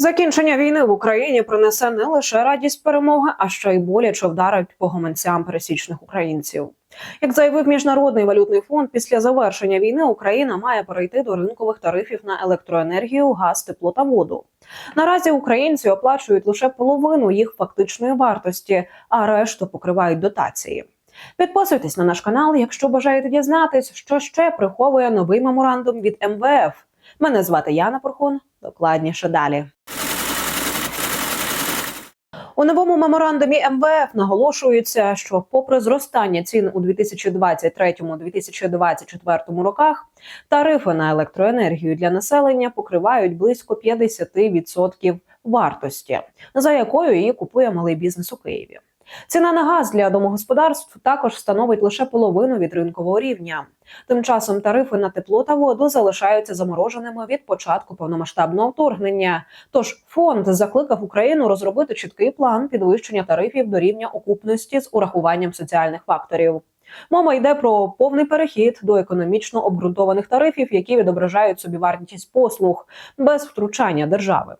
Закінчення війни в Україні принесе не лише радість перемоги, а ще й боляче вдарить по гаманцям пересічних українців. Як заявив міжнародний валютний фонд, після завершення війни Україна має перейти до ринкових тарифів на електроенергію, газ, тепло та воду. Наразі українці оплачують лише половину їх фактичної вартості, а решту покривають дотації. Підписуйтесь на наш канал, якщо бажаєте дізнатись, що ще приховує новий меморандум від МВФ. Мене звати Яна Порхун. Докладніше далі. У новому меморандумі МВФ наголошується, що, попри зростання цін у 2023-2024 роках, тарифи на електроенергію для населення покривають близько 50% вартості, за якою її купує малий бізнес у Києві. Ціна на газ для домогосподарств також становить лише половину від ринкового рівня. Тим часом тарифи на тепло та воду залишаються замороженими від початку повномасштабного вторгнення. Тож фонд закликав Україну розробити чіткий план підвищення тарифів до рівня окупності з урахуванням соціальних факторів. Мова йде про повний перехід до економічно обґрунтованих тарифів, які відображають собівартість послуг без втручання держави.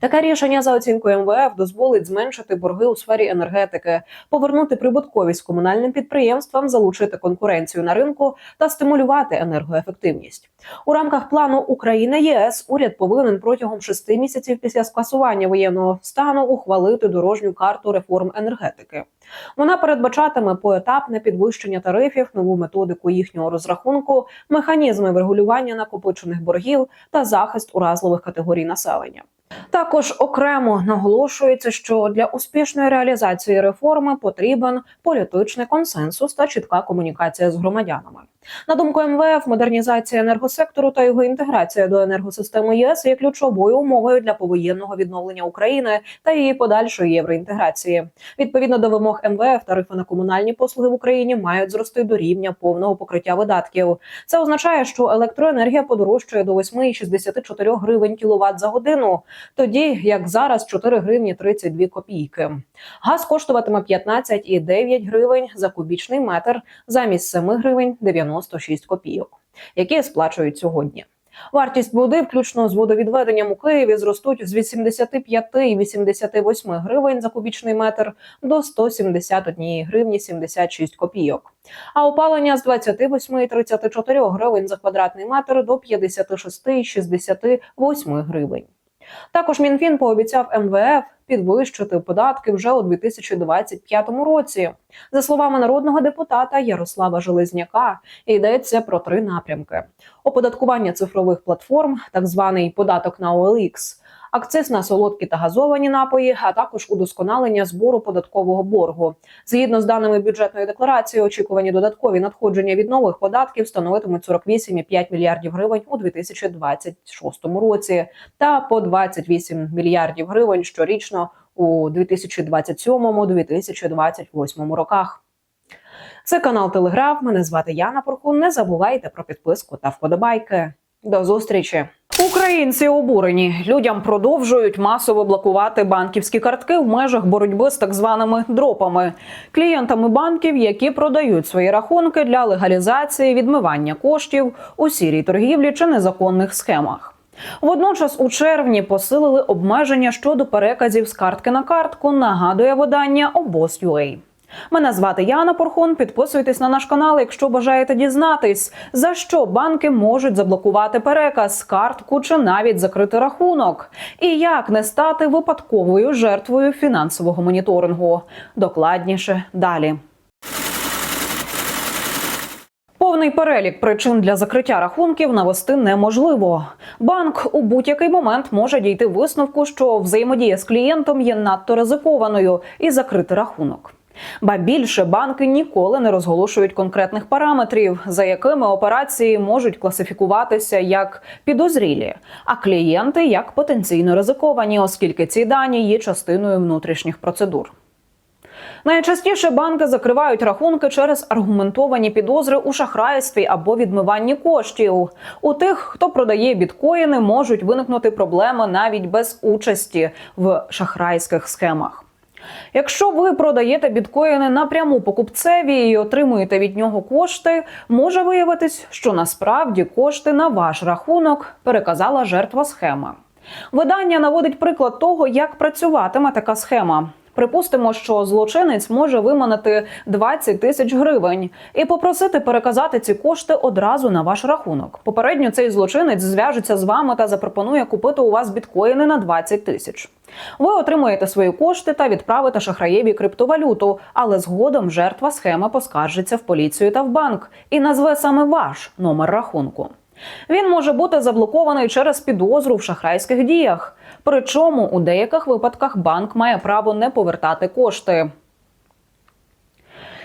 Таке рішення за оцінкою МВФ дозволить зменшити борги у сфері енергетики, повернути прибутковість комунальним підприємствам, залучити конкуренцію на ринку та стимулювати енергоефективність. У рамках плану Україна ЄС уряд повинен протягом шести місяців після скасування воєнного стану ухвалити дорожню карту реформ енергетики. Вона передбачатиме поетапне підвищення тарифів, нову методику їхнього розрахунку, механізми врегулювання накопичених боргів та захист уразливих категорій населення. Також окремо наголошується, що для успішної реалізації реформи потрібен політичний консенсус та чітка комунікація з громадянами. На думку МВФ, модернізація енергосектору та його інтеграція до енергосистеми ЄС є ключовою умовою для повоєнного відновлення України та її подальшої євроінтеграції. Відповідно до вимог МВФ, тарифи на комунальні послуги в Україні мають зрости до рівня повного покриття видатків. Це означає, що електроенергія подорожчає до 8,64 гривень кіловат за годину, тоді як зараз 4 гривні 32 копійки. Газ коштуватиме 15,9 гривень за кубічний метр замість 7 гривень 96 копійок, які сплачують сьогодні. Вартість води, включно з водовідведенням у Києві, зростуть з 85,88 гривень за кубічний метр до 171 гривні 76 копійок. А опалення з 28,34 гривень за квадратний метр до 56,68 гривень. Також МінФін пообіцяв МВФ підвищити податки вже у 2025 році. За словами народного депутата Ярослава Железняка, йдеться про три напрямки: оподаткування цифрових платформ, так званий податок на OLX, акциз на солодкі та газовані напої, а також удосконалення збору податкового боргу. Згідно з даними бюджетної декларації, очікувані додаткові надходження від нових податків становитимуть 48,5 мільярдів гривень у 2026 році, та по 28 мільярдів гривень щорічно у 2027-2028 роках. Це канал Телеграф. Мене звати Яна Порхун. Не забувайте про підписку та вподобайки. До зустрічі. Українці обурені. Людям продовжують масово блокувати банківські картки в межах боротьби з так званими дропами, клієнтами банків, які продають свої рахунки для легалізації відмивання коштів у сірій торгівлі чи незаконних схемах. Водночас у червні посилили обмеження щодо переказів з картки на картку. Нагадує видання обоз.ua. Мене звати Яна Порхун. Підписуйтесь на наш канал, якщо бажаєте дізнатись, за що банки можуть заблокувати переказ, картку чи навіть закрити рахунок, і як не стати випадковою жертвою фінансового моніторингу. Докладніше далі. Повний перелік причин для закриття рахунків навести неможливо. Банк у будь-який момент може дійти висновку, що взаємодія з клієнтом є надто ризикованою і закрити рахунок. Ба більше банки ніколи не розголошують конкретних параметрів, за якими операції можуть класифікуватися як підозрілі, а клієнти як потенційно ризиковані, оскільки ці дані є частиною внутрішніх процедур. Найчастіше банки закривають рахунки через аргументовані підозри у шахрайстві або відмиванні коштів. У тих, хто продає біткоїни, можуть виникнути проблеми навіть без участі в шахрайських схемах. Якщо ви продаєте біткоїни напряму покупцеві і отримуєте від нього кошти, може виявитись, що насправді кошти на ваш рахунок переказала жертва схеми. Видання наводить приклад того, як працюватиме така схема. Припустимо, що злочинець може виманити 20 тисяч гривень і попросити переказати ці кошти одразу на ваш рахунок. Попередньо цей злочинець зв'яжеться з вами та запропонує купити у вас біткоїни на 20 тисяч. Ви отримуєте свої кошти та відправите шахраєві криптовалюту, але згодом жертва схеми поскаржиться в поліцію та в банк і назве саме ваш номер рахунку. Він може бути заблокований через підозру в шахрайських діях. Причому у деяких випадках банк має право не повертати кошти.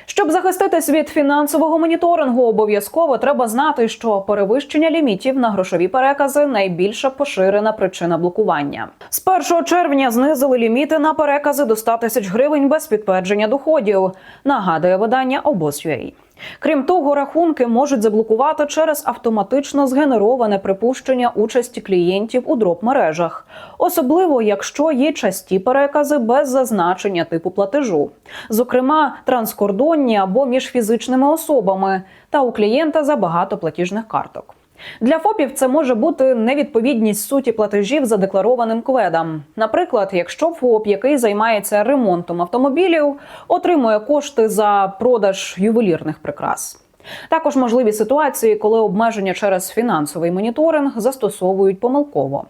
Щоб захиститись від фінансового моніторингу, обов'язково треба знати, що перевищення лімітів на грошові перекази найбільша поширена причина блокування. З 1 червня знизили ліміти на перекази до 100 тисяч гривень без підтвердження доходів. Нагадує видання обоз.ua. Крім того, рахунки можуть заблокувати через автоматично згенероване припущення участі клієнтів у дроп-мережах, особливо якщо є часті перекази без зазначення типу платежу, зокрема транскордонні або між фізичними особами, та у клієнта забагато платіжних карток. Для ФОПів це може бути невідповідність суті платежів задекларованим кведом. Наприклад, якщо ФОП, який займається ремонтом автомобілів, отримує кошти за продаж ювелірних прикрас. Також можливі ситуації, коли обмеження через фінансовий моніторинг застосовують помилково.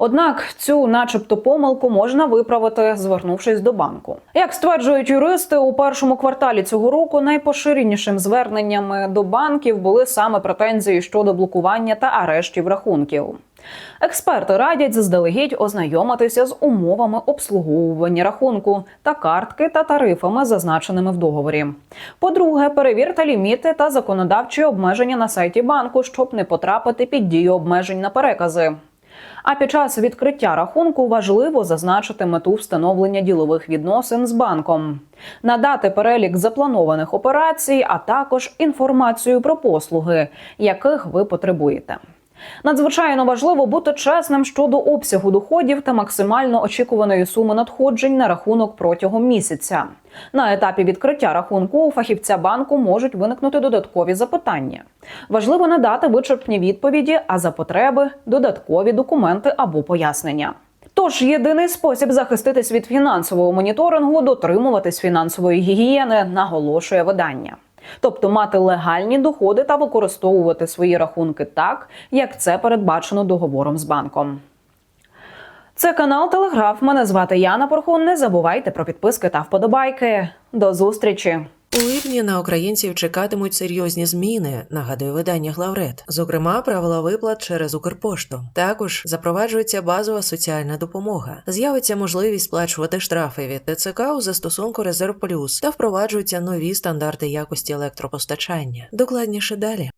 Однак цю, начебто, помилку можна виправити, звернувшись до банку. Як стверджують юристи, у першому кварталі цього року найпоширенішим зверненнями до банків були саме претензії щодо блокування та арештів рахунків. Експерти радять заздалегідь ознайомитися з умовами обслуговування рахунку та картки та тарифами, зазначеними в договорі. По-друге, перевірте ліміти та законодавчі обмеження на сайті банку, щоб не потрапити під дію обмежень на перекази. А під час відкриття рахунку важливо зазначити мету встановлення ділових відносин з банком, надати перелік запланованих операцій, а також інформацію про послуги, яких ви потребуєте. Надзвичайно важливо бути чесним щодо обсягу доходів та максимально очікуваної суми надходжень на рахунок протягом місяця. На етапі відкриття рахунку у фахівця банку можуть виникнути додаткові запитання. Важливо надати вичерпні відповіді, а за потреби додаткові документи або пояснення. Тож єдиний спосіб захиститись від фінансового моніторингу дотримуватись фінансової гігієни, наголошує видання. Тобто мати легальні доходи та використовувати свої рахунки так, як це передбачено договором з банком. Це канал Телеграф. Мене звати Яна Порхун. Не забувайте про підписки та вподобайки. До зустрічі! У липні на українців чекатимуть серйозні зміни, нагадує видання Главред. Зокрема, правила виплат через Укрпошту. Також запроваджується базова соціальна допомога. З'явиться можливість сплачувати штрафи від ТЦК у застосунку Резерв Плюс та впроваджуються нові стандарти якості електропостачання. Докладніше далі.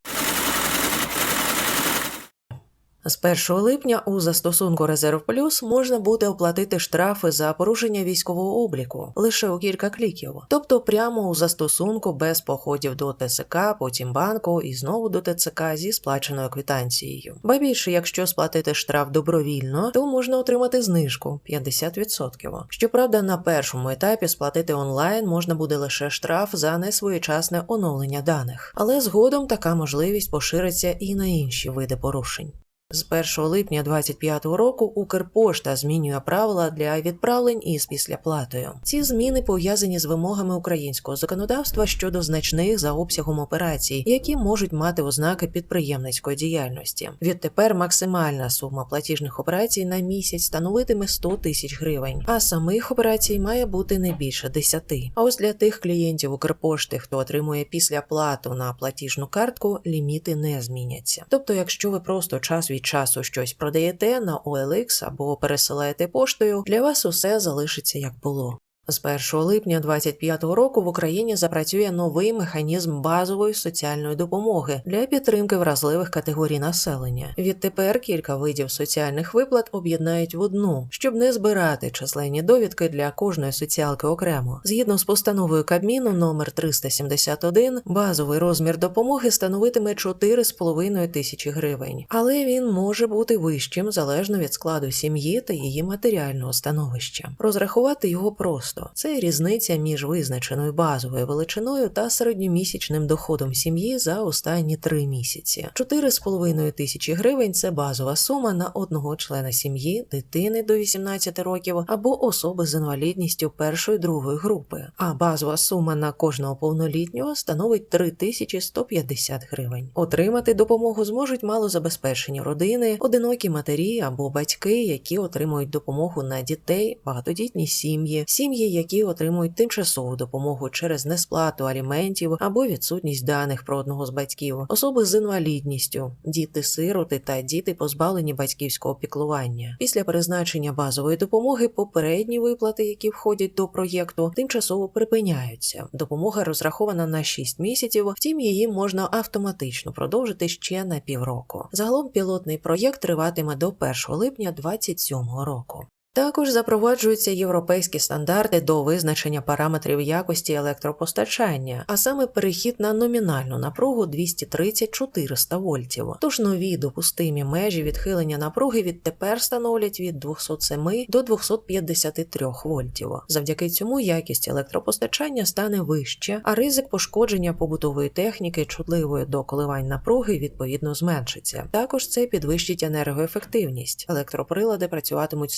З 1 липня у застосунку Резерв Плюс можна буде оплатити штрафи за порушення військового обліку лише у кілька кліків, тобто прямо у застосунку без походів до ТСК, потім банку і знову до ТЦК зі сплаченою квитанцією. Ба більше, якщо сплатити штраф добровільно, то можна отримати знижку 50%. Щоправда, на першому етапі сплатити онлайн можна буде лише штраф за несвоєчасне оновлення даних, але згодом така можливість пошириться і на інші види порушень. З 1 липня 2025 року Укрпошта змінює правила для відправлень із післяплатою. Ці зміни пов'язані з вимогами українського законодавства щодо значних за обсягом операцій, які можуть мати ознаки підприємницької діяльності. Відтепер максимальна сума платіжних операцій на місяць становитиме 100 тисяч гривень, а самих операцій має бути не більше 10. А ось для тих клієнтів Укрпошти, хто отримує післяплату на платіжну картку, ліміти не зміняться. Тобто, якщо ви просто час від часу щось продаєте на OLX або пересилаєте поштою, для вас усе залишиться як було. З 1 липня 2025 року в Україні запрацює новий механізм базової соціальної допомоги для підтримки вразливих категорій населення. Відтепер кілька видів соціальних виплат об'єднають в одну, щоб не збирати численні довідки для кожної соціалки окремо. Згідно з постановою Кабміну номер 371, базовий розмір допомоги становитиме 4,5 тисячі гривень, але він може бути вищим залежно від складу сім'ї та її матеріального становища. Розрахувати його просто. Просто. Це різниця між визначеною базовою величиною та середньомісячним доходом сім'ї за останні три місяці. 4,5 тисячі гривень це базова сума на одного члена сім'ї, дитини до 18 років або особи з інвалідністю першої другої групи. А базова сума на кожного повнолітнього становить 3150 гривень. Отримати допомогу зможуть малозабезпечені родини, одинокі матері або батьки, які отримують допомогу на дітей, багатодітні сім'ї, сім'ї, які отримують тимчасову допомогу через несплату аліментів або відсутність даних про одного з батьків, особи з інвалідністю, діти-сироти та діти, позбавлені батьківського піклування. Після призначення базової допомоги попередні виплати, які входять до проєкту, тимчасово припиняються. Допомога розрахована на 6 місяців, втім її можна автоматично продовжити ще на півроку. Загалом пілотний проєкт триватиме до 1 липня 2027 року. Також запроваджуються європейські стандарти до визначення параметрів якості електропостачання, а саме перехід на номінальну напругу 230-400 вольтів. Тож нові допустимі межі відхилення напруги відтепер становлять від 207 до 253 вольтів. Завдяки цьому якість електропостачання стане вище, а ризик пошкодження побутової техніки, чутливої до коливань напруги, відповідно зменшиться. Також це підвищить енергоефективність. Електроприлади працюватимуть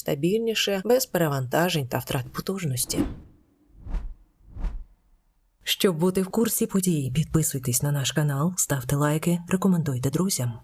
стабільніше, без перевантажень та втрат потужності. Щоб бути в курсі подій, підписуйтесь на наш канал, ставте лайки, рекомендуйте друзям.